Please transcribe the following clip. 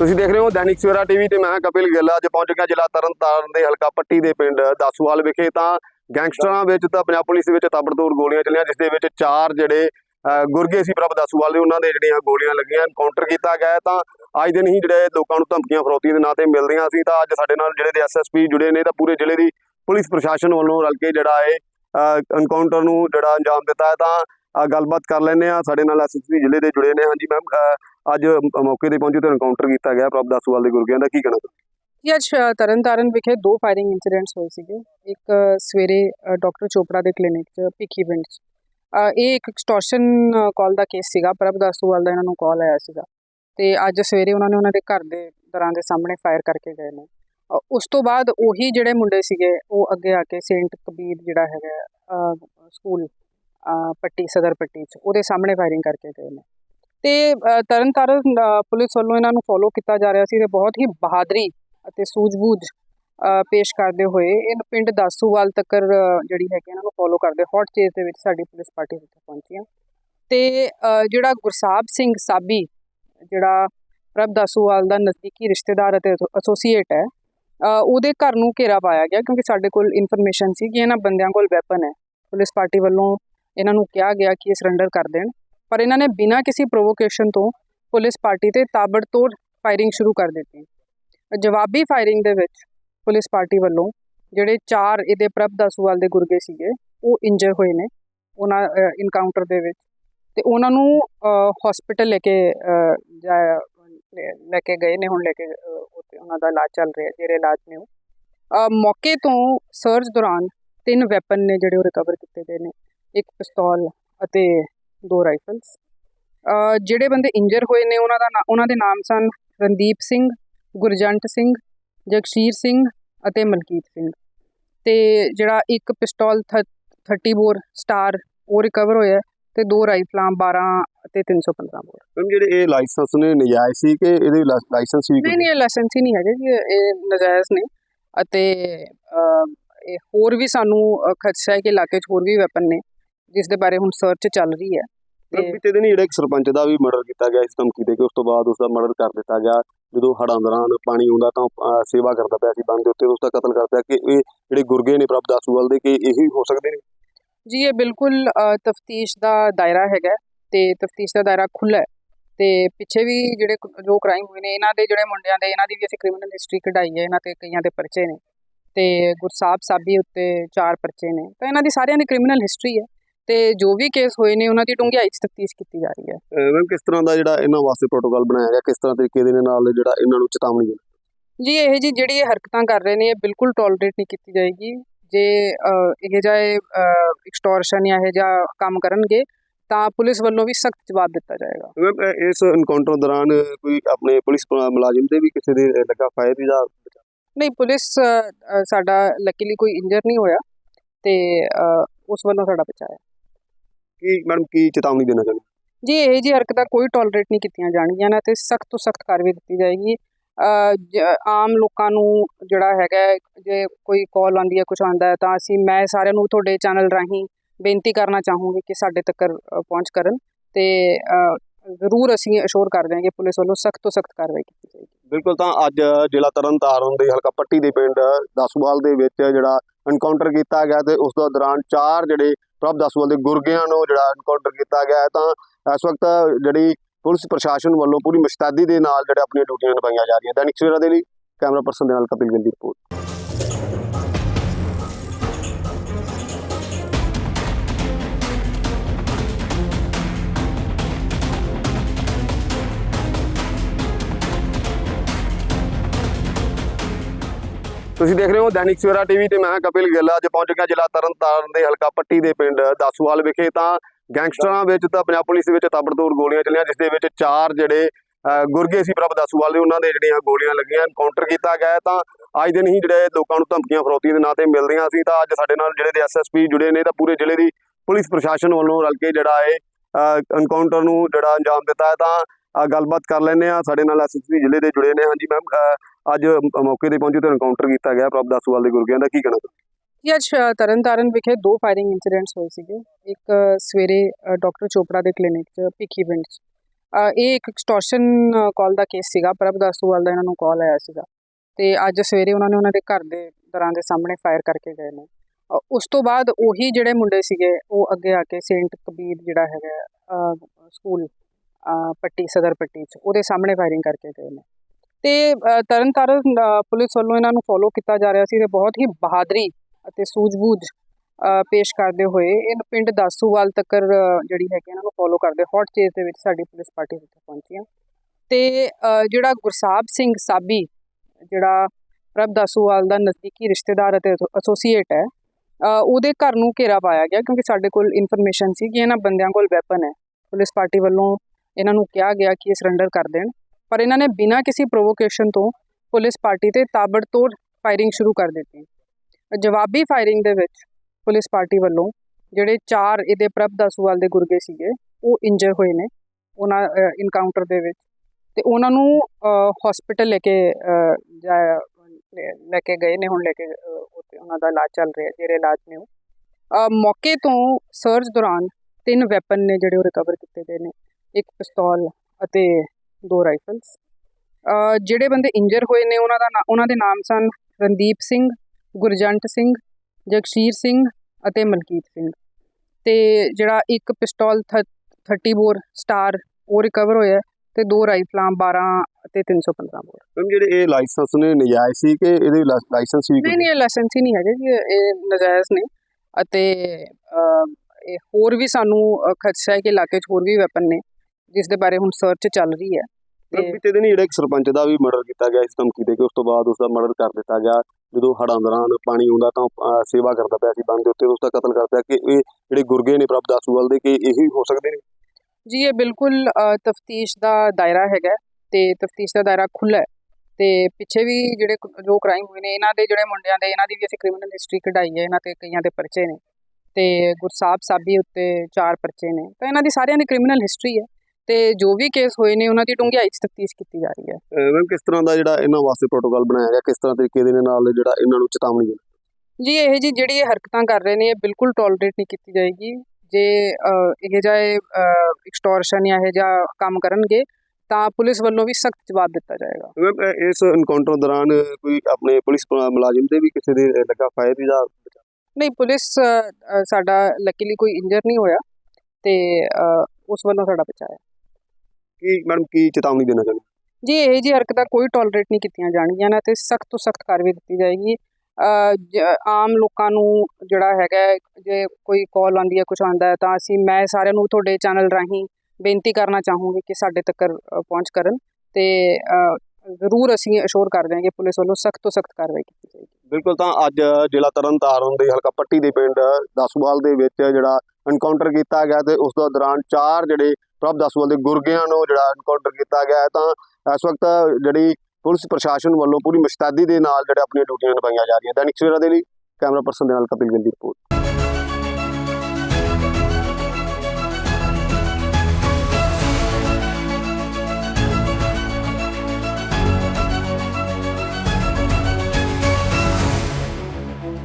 ਤੁਸੀਂ ਦੇਖ ਰਹੇ ਹੋ ਦੈਨਿਕ ਸਵੇਰਾ ਟੀਵੀ ਤੇ ਮੈਂ ਕਪਿਲ ਗਿੱਲ। ਅੱਜ ਪਹੁੰਚ ਗਿਆ ਜ਼ਿਲ੍ਹਾ ਤਰਨਤਾਰਨ ਦੇ ਹਲਕਾ ਪੱਟੀ ਦੇ ਪਿੰਡ ਦਾਸੂਵਾਲ ਵਿਖੇ। ਤਾਂ ਗੈਂਗਸਟਰਾਂ ਵਿੱਚ ਤਾਂ ਪੰਜਾਬ ਪੁਲਿਸ ਦੇ ਵਿੱਚ ਤਾਬੜਤੋੜ ਗੋਲੀਆਂ ਚੱਲੀਆਂ, ਜਿਸ ਦੇ ਵਿੱਚ ਚਾਰ ਜਿਹੜੇ ਗੁਰਗੇ ਸੀ ਪ੍ਰਭ ਦਾਸੂਵਾਲ ਦੇ, ਉਹਨਾਂ ਦੇ ਜਿਹੜੀਆਂ ਗੋਲੀਆਂ ਲੱਗੀਆਂ ਕਾਊਂਟਰ ਕੀਤਾ ਗਿਆ ਤਾਂ ਅੱਜ ਦਿਨ ਹੀ ਜਿਹੜੇ ਲੋਕਾਂ ਨੂੰ ਧਮਕੀਆਂ ਫਰੋਤੀ ਦੇ ਨਾਂ ਤੇ ਮਿਲ ਸੀ। ਤਾਂ ਅੱਜ ਸਾਡੇ ਨਾਲ ਜਿਹੜੇ ਦੇ ਐਸਐਸਪੀ ਜੁੜੇ ਨੇ ਤਾਂ ਪੂਰੇ ਜ਼ਿਲ੍ਹੇ ਦੀ ਪੁਲਿਸ ਪ੍ਰਸ਼ਾਸਨ ਵੱਲੋਂ ਰਲ ਕੇ ਜਿਹੜਾ ਇਹ ਐਨਕਾਊਂਟਰ ਨੂੰ ਜਿਹੜਾ ਅੰਜਾਮ ਦਿੱਤਾ ਹੈ ਤਾਂ ਗੱਲਬਾਤ ਕਰ ਲੈਂਦੇ ਆ ਸਾਡੇ ਨਾਲ ਐਸਐਸਪੀ ਜ਼ਿਲ੍ਹੇ ਦੇ ਜੁੜੇ ਨੇ। ਹਾਂਜੀ ਮੈਮ ਅੱਜ ਮੌਕੇ ਤੇ ਪਹੁੰਚੇ ਤੇ ਐਨਕਾਊਂਟਰ ਕੀਤਾ ਗਿਆ ਪ੍ਰਭ ਦਾਸੂਵਾਲ ਦੇ ਗੁਰਗਿਆਂ ਦਾ। ਕੀ ਕਹਿਣਾ ਜੀ, ਅੱਜ ਤਰਨਤਾਰਨ ਵਿਖੇ ਦੋ ਫਾਇਰਿੰਗ ਇਨਸੀਡੈਂਟਸ ਹੋਏ ਸੀਗੇ। ਇੱਕ ਸਵੇਰੇ ਡਾਕਟਰ ਚੋਪੜਾ ਦੇ ਕਲੀਨਿਕ 'ਚ ਭਿੱਖੀ ਪਿੰਡ 'ਚ। ਇਹ ਇੱਕ ਐਕਸਟੋਰਸ਼ਨ ਕਾਲ ਦਾ ਕੇਸ ਸੀਗਾ, ਪ੍ਰਭ ਦਾਸੂਵਾਲ ਦਾ ਇਹਨਾਂ ਨੂੰ ਕਾਲ ਆਇਆ ਸੀਗਾ। ਤੇ ਅੱਜ ਸਵੇਰੇ ਉਹਨਾਂ ਨੇ ਉਹਨਾਂ ਦੇ ਘਰ ਦੇ ਦਰਾਂ ਦੇ ਸਾਹਮਣੇ ਫਾਇਰ ਕਰਕੇ ਗਏ ਨੇ। ਉਸ ਤੋਂ ਬਾਅਦ ਉਹੀ ਜਿਹੜੇ ਮੁੰਡੇ ਸੀਗੇ, ਉਹ ਅੱਗੇ ਆ ਕੇ ਸੇਂਟ ਕਬੀਰ ਜਿਹੜਾ ਹੈਗਾ ਸਕੂਲ ਪੱਟੀ, ਸਦਰ ਪੱਟੀ 'ਚ, ਉਹਦੇ ਸਾਹਮਣੇ ਫਾਇਰਿੰਗ ਕਰਕੇ ਗਏ ਨੇ। ਤੇ ਤਰਨਤਾਰਨ ਪੁਲਿਸ ਵੱਲੋਂ ਇਹਨਾਂ ਨੂੰ ਫੋਲੋ ਕੀਤਾ ਜਾ ਰਿਹਾ ਸੀ ਤੇ ਬਹੁਤ ਹੀ ਬਹਾਦਰੀ ਅਤੇ ਸੂਝ-ਬੂਝ ਪੇਸ਼ ਕਰਦੇ ਹੋਏ, ਇਹ ਪਿੰਡ ਦਾਸੂਵਾਲ ਤੱਕ ਜਿਹੜੀ ਹੈਗੀ ਇਹਨਾਂ ਨੂੰ ਫੋਲੋ ਕਰਦੇ, ਹੌਟ ਚੇਜ਼ ਦੇ ਵਿੱਚ ਸਾਡੀ ਪੁਲਿਸ ਪਾਰਟੀ ਉੱਥੇ ਪਹੁੰਚੀ ਆ। ਤੇ ਜਿਹੜਾ ਗੁਰਸਾਹਿਬ ਸਿੰਘ ਸਾਬੀ, ਜਿਹੜਾ ਪ੍ਰਭ ਦਾਸੂਵਾਲ ਦਾ ਨਜ਼ਦੀਕੀ ਰਿਸ਼ਤੇਦਾਰ ਅਤੇ ਐਸੋਸੀਏਟ ਹੈ ਉਹਦੇ ਘਰ ਨੂੰ ਘੇਰਾ ਪਾਇਆ ਗਿਆ, ਕਿਉਂਕਿ ਸਾਡੇ ਕੋਲ ਇਨਫੋਰਮੇਸ਼ਨ ਸੀ ਕਿ ਇਹਨਾਂ ਬੰਦਿਆਂ ਕੋਲ ਵੈਪਨ ਹੈ। ਪੁਲਿਸ ਪਾਰਟੀ ਵੱਲੋਂ ਇਹਨਾਂ ਨੂੰ ਕਿਹਾ ਗਿਆ ਕਿ ਇਹ ਸਰੈਂਡਰ ਕਰ ਦੇਣ। ਪਰ ਇਹਨਾਂ ਨੇ ਬਿਨਾਂ ਕਿਸੇ ਪ੍ਰੋਵੋਕੇਸ਼ਨ ਤੋਂ ਪੁਲਿਸ ਪਾਰਟੀ ਤੇ ਤਾਬੜਤੋੜ ਫਾਇਰਿੰਗ ਸ਼ੁਰੂ ਕਰ ਦਿੱਤੀ। ਜਵਾਬੀ ਫਾਇਰਿੰਗ ਦੇ ਵਿੱਚ ਪੁਲਿਸ ਪਾਰਟੀ ਵੱਲੋਂ ਜਿਹੜੇ ਚਾਰ ਇਹਦੇ ਪ੍ਰਭ ਦਾਸੂਵਾਲ ਦੇ ਗੁਰਗੇ ਸੀਗੇ, ਉਹ ਇੰਜਰ ਹੋਏ ਨੇ ਉਹਨਾਂ ਇਨਕਾਊਂਟਰ ਦੇ ਵਿੱਚ। ਤੇ ਉਹਨਾਂ ਨੂੰ ਹਸਪੀਟਲ ਲੈ ਕੇ ਜਾ- ਲੈ- ਕੇ ਗਏ ਨੇ, ਹੁਣ ਲੈ ਕੇ ਉੱਥੇ ਉਹਨਾਂ ਦਾ ਇਲਾਜ ਚੱਲ ਰਿਹਾ, ਜਿਹੜੇ ਇਲਾਜ ਨੇ ਉਹ। ਮੌਕੇ ਤੋਂ ਸਰਚ ਦੌਰਾਨ ਤਿੰਨ ਵੈਪਨ ਨੇ ਜਿਹੜੇ ਉਹ ਰਿਕਵਰ ਕੀਤੇ ਗਏ ਨੇ। ਇੱਕ ਪਿਸਤੌਲ ਅਤੇ ਦੋ ਰਾਈਫਲਸ ਜਿਹੜੇ ਬੰਦੇ ਇੰਜਰ ਹੋਏ ਨੇ, ਉਹਨਾਂ ਦਾ ਨਾ- ਉਹਨਾਂ ਦੇ ਨਾਮ ਸਨ ਰਣਦੀਪ ਸਿੰਘ, ਗੁਰਜੰਟ ਸਿੰਘ ਜਗਸ਼ੀਰ ਸਿੰਘ ਅਤੇ ਮਲਕੀਤ ਸਿੰਘ। ਤੇ ਜਿਹੜਾ ਇੱਕ ਪਿਸਤੌਲ 30 ਬੋਰ ਸਟਾਰ ਉਹ ਰਿਕਵਰ ਹੋਇਆ ਤੇ ਦੋ ਰਾਈਫਲਾਂ 12 ਅਤੇ 315 ਬੋਰ ਮੈਮ ਜਿਹੜੇ ਇਹ ਲਾਇਸੈਂਸ ਨੇ ਨਜਾਇਜ਼ ਸੀ ਕਿ ਇਹਦੇ ਲਾਇਸੈਂਸ ਵੀ ਨਹੀਂ ਨਹੀਂ ਇਹ ਲਾਇਸੈਂਸ ਹੀ ਨਹੀਂ ਹੈਗੇ ਜੀ ਇਹ- ਨਜਾਇਜ਼ ਨੇ। ਅਤੇ ਇਹ ਹੋਰ ਵੀ ਸਾਨੂੰ ਖਦਸ਼ਾ ਹੈ ਕਿ ਇਲਾਕੇ 'ਚ ਹੋਰ ਵੀ ਵੈਪਨ ਨੇ ਜਿਸ ਦੇ ਬਾਰੇ ਹੁਣ ਸਰਚ ਚੱਲ ਰਹੀ ਹੈ। ਤੇ ਪਿੱਛੇ ਦਿਨ ਜਿਹੜਾ ਇੱਕ ਸਰਪੰਚ ਦਾ ਵੀ ਮਰਡਰ ਕੀਤਾ ਗਿਆ ਇਸ ਧਮਕੀ ਦੇ ਕੇ ਉਸ ਤੋਂ ਬਾਅਦ ਉਸ ਦਾ ਮਰਡਰ ਕਰ ਦਿੱਤਾ ਗਿਆ। ਜਦੋਂ ਹੜ੍ਹਾਂ ਦੌਰਾਨ ਪਾਣੀ ਆਉਂਦਾ ਤਾਂ ਸੇਵਾ ਕਰਦਾ ਪਿਆ ਸੀ ਬੰਦ ਦੇ ਉੱਤੇ ਉਸ ਦਾ ਕਤਲ ਕਰਤਾ ਕਿ ਇਹ ਜਿਹੜੇ ਗੁਰਗੇ ਨੇ ਪ੍ਰਭ ਦਾਸੂਵਾਲ ਦੇ ਕਿ ਇਹੀ ਹੋ ਸਕਦੇ ਨੇ? ਜੀ ਇਹ ਬਿਲਕੁਲ ਤਫਤੀਸ਼ ਦਾ ਦਾਇਰਾ ਹੈਗਾ ਤੇ ਤਫਤੀਸ਼ ਦਾ ਦਾਇਰਾ ਖੁੱਲ੍ਹਾ ਹੈ। ਤੇ ਪਿੱਛੇ ਵੀ ਜਿਹੜੇ ਜੋ ਕ੍ਰਾਈਮ ਹੋਏ ਨੇ ਇਹਨਾਂ ਦੇ ਜਿਹੜੇ ਮੁੰਡਿਆਂ ਦੇ ਇਹਨਾਂ ਦੀ ਵੀ ਅਸੀਂ ਕ੍ਰਿਮੀਨਲ ਹਿਸਟਰੀ ਕਢਾਈ ਹੈ ਇਹਨਾਂ ਤੇ ਕਈਆਂ ਦੇ ਪਰਚੇ ਨੇ। ਤੇ ਗੁਰਸਾਹਿਬ ਸਾਬੀ ਉੱਤੇ ਚਾਰ ਪਰਚੇ ਨੇ। ਤਾਂ ਇਹਨਾਂ ਦੀ ਸਾਰਿਆਂ ਦੀ ਕ੍ਰਿਮੀਨਲ ਹਿਸਟਰੀ ਹੈ। ਤੇ ਜੋ ਵੀ ਕੇਸ ਹੋਏ ਨੇ ਉਹਨਾਂ ਦੀ ਡੂੰਘਾਈ 'ਚ ਤਫਤੀਸ਼ ਕੀਤੀ ਜਾ ਰਹੀ ਹੈ। ਮੈਮ ਕਿਸ ਤਰ੍ਹਾਂ ਦਾ ਜਿਹੜਾ ਇਹਨਾਂ ਵਾਸਤੇ ਪ੍ਰੋਟੋਕਾਲ ਬਣਾਇਆ ਗਿਆ? ਕਿਸ ਤਰ੍ਹਾਂ ਤਰੀਕੇ ਦੇ ਨਾਲ ਜਿਹੜਾ ਇਹਨਾਂ ਨੂੰ ਚੇਤਾਵਨੀ ਦੇਣੀ ਜੀ ਇਹ ਜੀ ਜਿਹੜੀ ਇਹ ਹਰਕਤਾਂ ਕਰ ਰਹੇ ਨੇ ਇਹ ਬਿਲਕੁਲ ਟੋਲਰੇਟ ਨਹੀਂ ਕੀਤੀ ਜਾਏਗੀ। ਜੇ ਇਹ ਜਾਏ ਐਕਸਟੋਰਸ਼ਨ ਜਾਂ ਇਹ ਜਿਹਾ ਕੰਮ ਕਰਨਗੇ ਤਾਂ ਪੁਲਿਸ ਵੱਲੋਂ ਵੀ ਸਖਤ ਜਵਾਬ ਦਿੱਤਾ ਜਾਏਗਾ। ਇਸ ਐਨਕਾਊਂਟਰ ਦੌਰਾਨ ਕੋਈ ਆਪਣੇ ਪੁਲਿਸ ਮੁਲਾਜ਼ਮ ਦੇ ਵੀ ਕਿਸੇ ਦੇ ਲੱਗਾ ਫਾਇਰ ਦਾ? ਨਹੀਂ ਪੁਲਿਸ ਸਾਡਾ ਲੱਕੀਲੀ ਕੋਈ ਇੰਜਰ ਨਹੀਂ ਹੋਇਆ ਤੇ ਉਸ ਵੱਲੋਂ ਸਾਡਾ ਬਚਾਅ ਹੈ। ਕੀ ਮੈਡਮ ਕੀ ਚੇਤਾਵਨੀ ਦੇਣਾ ਚਾਹੁੰਦੇ? ਜੀ, ਇਹ ਜੀ ਹਰਕਤਾਂ ਕੋਈ ਟੋਲਰੇਟ ਨਹੀਂ ਕੀਤੀਆਂ ਜਾਣਗੀਆਂ ਨਾ ਤੇ ਸਖਤ ਤੋਂ ਸਖਤ ਕਾਰਵਾਈ ਦਿੱਤੀ ਜਾਏਗੀ। ਆਮ ਲੋਕਾਂ ਨੂੰ ਜਿਹੜਾ ਹੈਗਾ ਜੇ ਕੋਈ ਕਾਲ ਆਉਂਦੀ ਹੈ ਕੁਝ ਆਉਂਦਾ ਹੈ, ਤਾਂ ਅਸੀਂ, ਮੈਂ ਸਾਰਿਆਂ ਨੂੰ ਤੁਹਾਡੇ ਚੈਨਲ ਰਾਹੀਂ ਬੇਨਤੀ ਕਰਨਾ ਚਾਹੂੰਗੀ ਕਿ ਸਾਡੇ ਤੱਕ ਪਹੁੰਚ ਕਰਨ ਤੇ ਜ਼ਰੂਰ ਅਸੀਂ ਅਸ਼ੋਰ ਕਰ ਦਿਆਂਗੇ ਪੁਲਿਸ ਵੱਲੋਂ ਸਖਤ ਤੋਂ ਸਖਤ ਕਾਰਵਾਈ ਕੀਤੀ ਜਾਏਗੀ। ਬਿਲਕੁਲ ਤਾਂ ਅੱਜ ਜ਼ਿਲ੍ਹਾ ਤਰਨਤਾਰਨ ਦੇ ਹਲਕਾ ਪੱਟੀ ਦੇ ਪਿੰਡ ਦਸੂਵਾਲ ਦੇ ਵਿੱਚ ਜਿਹੜਾ ਐਨਕਾਊਂਟਰ ਕੀਤਾ ਗਿਆ ਤੇ ਉਸ ਦੌਰਾਨ ਚਾਰ ਜਿਹੜੇ ਪ੍ਰਭ ਦਸੂਵਾਲ ਦੇ ਗੁਰਗਿਆਂ ਨੂੰ ਜਿਹੜਾ ਐਨਕਾਊਂਟਰ ਕੀਤਾ ਗਿਆ ਹੈ, ਤਾਂ ਇਸ ਵਕਤ ਜਿਹੜੀ ਪੁਲਿਸ ਪ੍ਰਸ਼ਾਸਨ ਵੱਲੋਂ ਪੂਰੀ ਮੁਸ਼ਤਾਦੀ ਦੇ ਨਾਲ ਜਿਹੜੇ ਆਪਣੀਆਂ ਡਿਊਟੀਆਂ ਨਿਭਾਈਆਂ ਜਾ ਰਹੀਆਂ। ਦੈਨਿਕ ਸਵੇਰਾ ਦੇ ਲਈ ਕੈਮਰਾ ਪਰਸਨ ਦੇ ਨਾਲ ਕਪਿਲ ਗਿੱਲ ਦੀ ਰਿਪੋਰਟ। ਤੁਸੀਂ ਦੇਖ ਰਹੇ ਹੋ ਦੈਨਿਕ ਸਵੇਰਾ ਟੀਵੀ ਤੇ ਮੈਂ ਕਪਿਲ ਗਿੱਲ। ਅੱਜ ਪਹੁੰਚ ਗਿਆ ਜ਼ਿਲ੍ਹਾ ਤਰਨਤਾਰਨ ਦੇ ਹਲਕਾ ਪੱਟੀ ਦੇ ਪਿੰਡ ਦਾਸੂਵਾਲ ਵਿਖੇ। ਤਾਂ ਗੈਂਗਸਟਰਾਂ ਵਿੱਚ ਤਾਂ ਪੰਜਾਬ ਪੁਲਿਸ ਦੇ ਵਿੱਚ ਤਾਬੜਤੋੜ ਗੋਲੀਆਂ ਚੱਲੀਆਂ, ਜਿਸ ਦੇ ਵਿੱਚ ਚਾਰ ਜਿਹੜੇ ਗੁਰਗੇ ਸੀ ਪ੍ਰਭ ਦਾਸੂਵਾਲ ਦੇ, ਉਹਨਾਂ ਦੇ ਜਿਹੜੀਆਂ ਗੋਲੀਆਂ ਲੱਗੀਆਂ ਕਾਊਂਟਰ ਕੀਤਾ ਗਿਆ ਤਾਂ ਅੱਜ ਦਿਨ ਹੀ ਜਿਹੜੇ ਲੋਕਾਂ ਨੂੰ ਧਮਕੀਆਂ ਫਰੋਤੀਆਂ ਦੇ ਨਾਂ ਤੇ ਮਿਲਦੀਆਂ ਸੀ। ਤਾਂ ਅੱਜ ਸਾਡੇ ਨਾਲ ਜਿਹੜੇ ਦੇ ਐਸਐਸਪੀ ਜੁੜੇ ਨੇ ਤਾਂ ਪੂਰੇ ਜ਼ਿਲ੍ਹੇ ਦੀ ਪੁਲਿਸ ਪ੍ਰਸ਼ਾਸਨ ਵੱਲੋਂ ਰਲ ਕੇ ਜਿਹੜਾ ਹੈ ਐਨਕਾਊਂਟਰ ਨੂੰ ਜਿਹੜਾ ਅੰਜਾਮ ਦਿੱਤਾ ਹੈ। ਤਾਂ ਗੱਲਬਾਤ ਕਰ ਲੈਂਦੇ ਆ ਸਾਡੇ ਨਾਲ ਐਸਐਸਪੀ ਜ਼ਿਲ੍ਹੇ ਦੇ ਜੁੜੇ ਨੇ। ਹਾਂਜੀ, ਮੈਮ ਅੱਜ ਮੌਕੇ ਤੇ ਪਹੁੰਚੇ ਤੇ ਐਨਕਾਊਂਟਰ ਕੀਤਾ ਗਿਆ ਪ੍ਰਭ ਦਾਸੂਵਾਲ ਦੇ ਗੁਰਗਿਆਂ ਦਾ ਕੀ ਕਹਿਣਾ? ਜੀ, ਅੱਜ ਤਰਨਤਾਰਨ ਵਿਖੇ ਦੋ ਫਾਇਰਿੰਗ ਇਨਸੀਡੈਂਟਸ ਹੋਏ ਸੀਗੇ। ਇੱਕ ਸਵੇਰੇ ਡਾਕਟਰ ਚੋਪੜਾ ਦੇ ਕਲੀਨਿਕ 'ਚ ਭਿੱਖੀ ਪਿੰਡ 'ਚ। ਇਹ ਇੱਕ ਐਕਸਟੋਰਸ਼ਨ ਕਾਲ ਦਾ ਕੇਸ ਸੀਗਾ। ਪ੍ਰਭ ਦਾਸੂਵਾਲ ਦਾ ਇਹਨਾਂ ਨੂੰ ਕਾਲ ਆਇਆ ਸੀਗਾ। ਤੇ ਅੱਜ ਸਵੇਰੇ ਉਹਨਾਂ ਨੇ ਉਹਨਾਂ ਦੇ ਘਰ ਦੇ ਦਰਾਂ ਦੇ ਸਾਹਮਣੇ ਫਾਇਰ ਕਰਕੇ ਗਏ ਨੇ। ਉਸ ਤੋਂ ਬਾਅਦ ਉਹੀ ਜਿਹੜੇ ਮੁੰਡੇ ਸੀਗੇ, ਉਹ ਅੱਗੇ ਆ ਕੇ ਸੇਂਟ ਕਬੀਰ ਜਿਹੜਾ ਹੈਗਾ ਸਕੂਲ ਪੱਟੀ, ਸਦਰ ਪੱਟੀ 'ਚ, ਉਹਦੇ ਸਾਹਮਣੇ ਫਾਇਰਿੰਗ ਕਰਕੇ ਗਏ ਨੇ। ਤੇ ਅ, ਤਰਨਤਾਰਨ ਪੁਲਿਸ ਵੱਲੋਂ ਇਹਨਾਂ ਨੂੰ ਫੋਲੋ ਕੀਤਾ ਜਾ ਰਿਹਾ ਸੀ ਤੇ ਬਹੁਤ ਹੀ ਬਹਾਦਰੀ ਅਤੇ ਸੂਝ-ਬੂਝ ਪੇਸ਼ ਕਰਦੇ ਹੋਏ ਇਹ ਪਿੰਡ ਦਾਸੂਵਾਲ ਤੱਕ ਜਿਹੜੀ ਹੈਗੀ ਇਹਨਾਂ ਨੂੰ ਫੋਲੋ ਕਰਦੇ ਹੌਟ ਚੇਜ਼ ਦੇ ਵਿੱਚ ਸਾਡੀ ਪੁਲਿਸ ਪਾਰਟੀ ਉੱਥੇ ਪਹੁੰਚੀ ਆ। ਤੇ ਜਿਹੜਾ ਗੁਰਸਾਹਿਬ ਸਿੰਘ ਸਾਬੀ ਜਿਹੜਾ ਪ੍ਰਭ ਦਾਸੂਵਾਲ ਦਾ ਨਜ਼ਦੀਕੀ ਰਿਸ਼ਤੇਦਾਰ ਅਤੇ ਐਸੋਸੀਏਟ ਹੈ ਉਹਦੇ ਘਰ ਨੂੰ ਘੇਰਾ ਪਾਇਆ ਗਿਆ ਕਿਉਂਕਿ ਸਾਡੇ ਕੋਲ ਇਨਫੋਰਮੇਸ਼ਨ ਸੀ ਕਿ ਇਹਨਾਂ ਬੰਦਿਆਂ ਕੋਲ ਵੈਪਨ ਹੈ। ਪੁਲਿਸ ਪਾਰਟੀ ਵੱਲੋਂ ਇਹਨਾਂ ਨੂੰ ਕਿਹਾ ਗਿਆ ਕਿ ਇਹ ਸਰੈਂਡਰ ਕਰ ਦੇਣ। ਪਰ ਇਹਨਾਂ ਨੇ ਬਿਨਾਂ ਕਿਸੇ ਪ੍ਰੋਵੋਕੇਸ਼ਨ ਤੋਂ ਪੁਲਿਸ ਪਾਰਟੀ ਤੇ ਤਾਬੜਤੋੜ ਫਾਇਰਿੰਗ ਸ਼ੁਰੂ ਕਰ ਦਿੱਤੀ। ਜਵਾਬੀ ਫਾਇਰਿੰਗ ਦੇ ਵਿੱਚ ਪੁਲਿਸ ਪਾਰਟੀ ਵੱਲੋਂ ਜਿਹੜੇ ਚਾਰ ਇਹਦੇ ਪ੍ਰਭ ਦਾਸੂਵਾਲ ਦੇ ਗੁਰਗੇ ਸੀਗੇ ਉਹ ਇੰਜਰ ਹੋਏ ਨੇ ਉਹਨਾਂ ਇਨਕਾਊਂਟਰ ਦੇ ਵਿੱਚ। ਤੇ ਉਹਨਾਂ ਨੂੰ ਹਸਪੀਟਲ ਲੈ ਕੇ ਅ, ਲੈ- ਕੇ ਗਏ ਨੇ ਹੁਣ ਲੈ ਕੇ ਉੱਥੇ ਉਹਨਾਂ ਦਾ ਇਲਾਜ ਚੱਲ ਰਿਹਾ ਜਿਹੜੇ ਇਲਾਜ ਨੇ ਉਹ। ਮੌਕੇ ਤੋਂ ਸਰਚ ਦੌਰਾਨ ਤਿੰਨ ਵੈਪਨ ਨੇ ਜਿਹੜੇ ਉਹ ਰਿਕਵਰ ਕੀਤੇ ਗਏ ਨੇ। ਇੱਕ ਪਿਸਤੌਲ ਅਤੇ ਦੋ ਰਾਈਫਲਸ ਜਿਹੜੇ ਬੰਦੇ ਇੰਜਰ ਹੋਏ ਨੇ ਉਹਨਾਂ ਦਾ ਉਹਨਾਂ ਦੇ ਨਾਮ ਸਨ ਰਣਦੀਪ ਸਿੰਘ ਗੁਰਜੰਟ ਸਿੰਘ ਜਗਸ਼ੀਰ ਸਿੰਘ ਅਤੇ ਮਲਕੀਤ ਸਿੰਘ। ਤੇ ਜਿਹੜਾ ਇੱਕ ਪਿਸਤੌਲ 30 ਬੋਰ ਸਟਾਰ ਉਹ ਰਿਕਵਰ ਹੋਇਆ ਤੇ ਦੋ ਰਾਈਫਲਾਂ 12 ਅਤੇ 315 ਬੋਰ। ਮੈਮ ਜਿਹੜੇ ਇਹ ਲਾਇਸੈਂਸ ਨੇ ਨਜਾਇਜ਼ ਸੀ ਕਿ ਇਹਦੇ ਲਾਇਸੈਂਸ ਵੀ ਨਹੀਂ ਨਹੀਂ ਇਹ ਲਾਇਸੈਂਸ ਹੀ ਨਹੀਂ ਹੈਗੇ ਜੀ ਇਹ- ਨਜਾਇਜ਼ ਨੇ। ਅਤੇ ਇਹ ਹੋਰ ਵੀ ਸਾਨੂੰ ਖਦਸ਼ਾ ਹੈ ਕਿ ਇਲਾਕੇ 'ਚ ਹੋਰ ਵੀ ਵੈਪਨ ਨੇ। ਜਿਸ ਦੇ ਬਾਰੇ ਹੁਣ ਸਰਚ ਚੱਲ ਰਹੀ ਹੈ ਤੇ ਪਿੱਛੇ ਦਿਨ ਜਿਹੜਾ ਇੱਕ ਸਰਪੰਚ ਦਾ ਵੀ ਮਰਡਰ ਕੀਤਾ ਗਿਆ ਇਸ ਧਮਕੀ ਦੇ ਕੇ ਉਸ ਤੋਂ ਬਾਅਦ ਉਸ ਦਾ ਮਰਡਰ ਕਰ ਦਿੱਤਾ ਗਿਆ। ਜਦੋਂ ਹੜ੍ਹਾਂ ਦੌਰਾਨ ਪਾਣੀ ਆਉਂਦਾ ਤਾਂ ਸੇਵਾ ਕਰਦਾ ਪਿਆ ਸੀ ਬੰਦ ਦੇ ਉੱਤੇ ਉਸ ਦਾ ਕਤਲ ਕਰਤਾ ਕਿ ਇਹ ਜਿਹੜੇ ਗੁਰਗੇ ਨੇ ਪ੍ਰਭ ਦਾਸੂਵਾਲ ਦੇ ਕਿ ਇਹੀ ਹੋ ਸਕਦੇ ਨੇ? ਜੀ ਇਹ ਬਿਲਕੁਲ ਤਫਤੀਸ਼ ਦਾ ਦਾਇਰਾ ਹੈਗਾ ਤੇ ਤਫਤੀਸ਼ ਦਾ ਦਾਇਰਾ ਖੁੱਲ੍ਹਾ ਹੈ। ਤੇ ਪਿੱਛੇ ਵੀ ਜਿਹੜੇ ਜੋ ਕ੍ਰਾਈਮ ਹੋਏ ਨੇ ਇਹਨਾਂ ਦੇ ਜਿਹੜੇ ਮੁੰਡਿਆਂ ਦੇ ਇਹਨਾਂ ਦੀ ਵੀ ਅਸੀਂ ਕ੍ਰਿਮੀਨਲ ਹਿਸਟਰੀ ਕਢਾਈ ਹੈ ਇਹਨਾਂ ਤੇ ਕਈਆਂ ਦੇ ਪਰਚੇ ਨੇ। ਤੇ ਗੁਰਸਾਹਿਬ ਸਾਬੀ ਉੱਤੇ ਚਾਰ ਪਰਚੇ ਨੇ। ਤਾਂ ਇਹਨਾਂ ਦੀ ਸਾਰਿਆਂ ਦੀ ਕ੍ਰਿਮੀਨਲ ਹਿਸਟਰੀ ਹੈ। ਤੇ ਜੋ ਵੀ ਕੇਸ ਹੋਏ ਨੇ ਉਹਨਾਂ ਦੀ ਡੂੰਘਾਈ 'ਚ ਤਫਤੀਸ਼ ਕੀਤੀ ਜਾ ਰਹੀ ਹੈ। ਮੈਮ ਕਿਸ ਤਰ੍ਹਾਂ ਦਾ ਜਿਹੜਾ ਇਹਨਾਂ ਵਾਸਤੇ ਪ੍ਰੋਟੋਕਾਲ ਬਣਾਇਆ ਗਿਆ? ਕਿਸ ਤਰ੍ਹਾਂ ਤਰੀਕੇ ਦੇ ਨਾਲ ਜਿਹੜਾ ਇਹਨਾਂ ਨੂੰ ਚੇਤਾਵਨੀ ਦੇਣੀ ਜੀ ਇਹ ਜੀ ਜਿਹੜੀ ਇਹ ਹਰਕਤਾਂ ਕਰ ਰਹੇ ਨੇ ਇਹ ਬਿਲਕੁਲ ਟੋਲਰੇਟ ਨਹੀਂ ਕੀਤੀ ਜਾਏਗੀ। ਜੇ ਇਹ ਜਾਏ ਐਕਸਟੋਰਸ਼ਨ ਜਾਂ ਇਹ ਜਿਹਾ ਕੰਮ ਕਰਨਗੇ ਤਾਂ ਪੁਲਿਸ ਵੱਲੋਂ ਵੀ ਸਖਤ ਜਵਾਬ ਦਿੱਤਾ ਜਾਏਗਾ। ਮੈਮ ਇਸ ਐਨਕਾਊਂਟਰ ਦੌਰਾਨ ਕੋਈ ਆਪਣੇ ਪੁਲਿਸ ਮੁਲਾਜ਼ਮ ਦੇ ਵੀ ਕਿਸੇ ਦੇ ਲੱਗਾ ਫਾਇਰ ਜਾਂ ਨਹੀਂ ਪੁਲਿਸ ਸਾਡਾ ਲੱਕੀਲੀ ਕੋਈ ਇੰਜਰ ਨਹੀਂ ਹੋਇਆ ਤੇ ਉਸ ਵੱਲੋਂ ਸਾਡਾ ਬਚਾਅ ਹੈ। ਕੀ ਮੈਡਮ ਕੀ ਚੇਤਾਵਨੀ ਦੇਣਾ ਚਾਹੁੰਦੇ? ਜੀ ਇਹ ਜੀ ਹਰਕਤਾਂ ਕੋਈ ਟੋਲਰੇਟ ਨਹੀਂ ਕੀਤੀਆਂ ਜਾਣਗੀਆਂ ਨਾ ਤੇ ਸਖਤ ਤੋਂ ਸਖਤ ਕਾਰਵਾਈ ਦਿੱਤੀ ਜਾਏਗੀ। ਆਮ ਲੋਕਾਂ ਨੂੰ ਜਿਹੜਾ ਹੈਗਾ ਜੇ ਕੋਈ ਕਾਲ ਆਉਂਦੀ ਹੈ ਕੁਝ ਆਉਂਦਾ ਹੈ ਤਾਂ ਅਸੀਂ ਮੈਂ ਸਾਰਿਆਂ ਨੂੰ ਤੁਹਾਡੇ ਚੈਨਲ ਰਾਹੀਂ ਬੇਨਤੀ ਕਰਨਾ ਚਾਹੂੰਗੀ ਕਿ ਸਾਡੇ ਤੱਕ ਪਹੁੰਚ ਕਰਨ ਤੇ ਜ਼ਰੂਰ ਅਸੀਂ ਅਸ਼ੋਰ ਕਰਦੇ ਹਾਂ ਕਿ ਪੁਲਿਸ ਵੱਲੋਂ ਸਖਤ ਤੋਂ ਸਖਤ ਕਾਰਵਾਈ ਕੀਤੀ ਜਾਏਗੀ। ਬਿਲਕੁਲ ਤਾਂ ਅੱਜ ਜ਼ਿਲ੍ਹਾ ਤਰਨਤਾਰਨ ਦੇ ਹਲਕਾ ਪੱਟੀ ਦੇ ਪਿੰਡ ਦਸੂਵਾਲ ਦੇ ਵਿੱਚ ਜਿਹੜਾ ਐਨਕਾਊਂਟਰ ਕੀਤਾ ਗਿਆ ਤੇ ਉਸ ਦੌਰਾਨ ਚਾਰ ਜਿਹੜੇ ਪ੍ਰਭ ਦਸੂਵਾਲ ਦੇ ਗੁਰਗਿਆਂ ਨੂੰ ਜਿਹੜਾ ਐਨਕਾਊਂਟਰ ਕੀਤਾ ਗਿਆ ਹੈ, ਤਾਂ ਇਸ ਵਕਤ ਜਿਹੜੀ ਪੁਲਿਸ ਪ੍ਰਸ਼ਾਸਨ ਵੱਲੋਂ ਪੂਰੀ ਮੁਸਤੈਦੀ ਦੇ ਨਾਲ ਜਿਹੜੇ ਆਪਣੀਆਂ ਡਿਊਟੀਆਂ ਨਿਭਾਈਆਂ ਜਾ ਰਹੀਆਂ। ਦੈਨਿਕ ਸਵੇਰਾ ਦੇ ਲਈ ਕੈਮਰਾ ਪਰਸਨ ਦੇ ਨਾਲ ਕਪਿਲ ਗਿੱਲ ਦੀ ਰਿਪੋਰਟ।